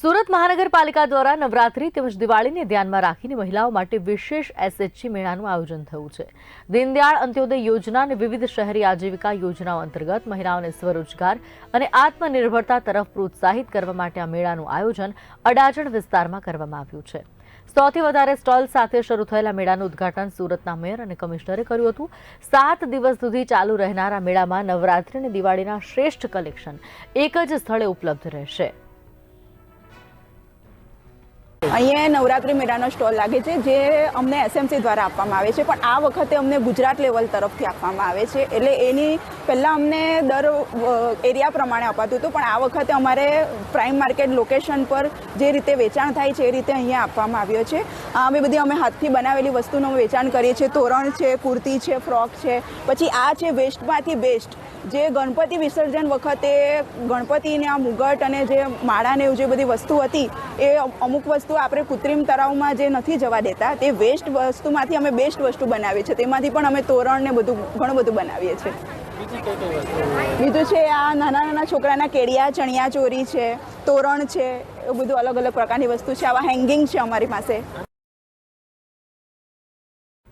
સુરત મહાનગરપાલિકા દ્વારા નવરાત્રી તેમજ દિવાળીને ધ્યાનમાં રાખીને મહિલાઓ માટે વિશેષ એસએચજી મેળાનું આયોજન થયું છે. દીનદયાળ અંત્યોદય યોજના અને વિવિધ શહેરી આજીવિકા યોજનાઓ અંતર્ગત મહિલાઓને સ્વરોજગાર અને આત્મનિર્ભરતા તરફ પ્રોત્સાહિત કરવા માટે આ મેળાનું આયોજન અડાજણ વિસ્તારમાં કરવામાં આવ્યું છે. સૌથી વધારે સ્ટોલ સાથે શરૂ થયેલા મેળાનું ઉદ્ઘાટન સુરતના મેયર અને કમિશનરે કર્યું હતું. સાત દિવસ સુધી ચાલુ રહેનારા મેળામાં નવરાત્રી અને દિવાળીના શ્રેષ્ઠ કલેક્શન એક જ સ્થળે ઉપલબ્ધ રહેશે. અહીંયા નવરાત્રિ મેળાનો સ્ટોલ લાગે છે, જે અમને એસએમસી દ્વારા આપવામાં આવે છે, પણ આ વખતે અમને ગુજરાત લેવલ તરફથી આપવામાં આવે છે, એટલે એની પહેલાં અમને દર એરિયા પ્રમાણે અપાતું હતું, પણ આ વખતે અમારે પ્રાઇમ માર્કેટ લોકેશન પર જે રીતે વેચાણ થાય છે એ રીતે અહીંયા આપવામાં આવ્યો છે. અમે બધી અમે હાથથી બનાવેલી વસ્તુનું વેચાણ કરીએ છીએ. તોરણ છે, કુર્તી છે, ફ્રોક છે. પછી આ છે વેસ્ટમાંથી બેસ્ટ. જે ગણપતિ વિસર્જન વખતે ગણપતિને આ મુગટ અને જે માળાને એવું જે બધી વસ્તુ હતી, એ અમુક વસ્તુ આપણે કૃત્રિમ તળાવમાં જે નથી જવા દેતા, તે વેસ્ટ વસ્તુમાંથી અમે બેસ્ટ વસ્તુ બનાવીએ છીએ. તેમાંથી પણ અમે તોરણ ને બધું, ઘણું બધું બનાવીએ છીએ. બીજું છે આ નાના નાના છોકરાના કેડિયા ચણિયા ચોરી છે, તોરણ છે, એવું બધું અલગ અલગ પ્રકારની વસ્તુ છે. આવા હેંગિંગ છે અમારી પાસે.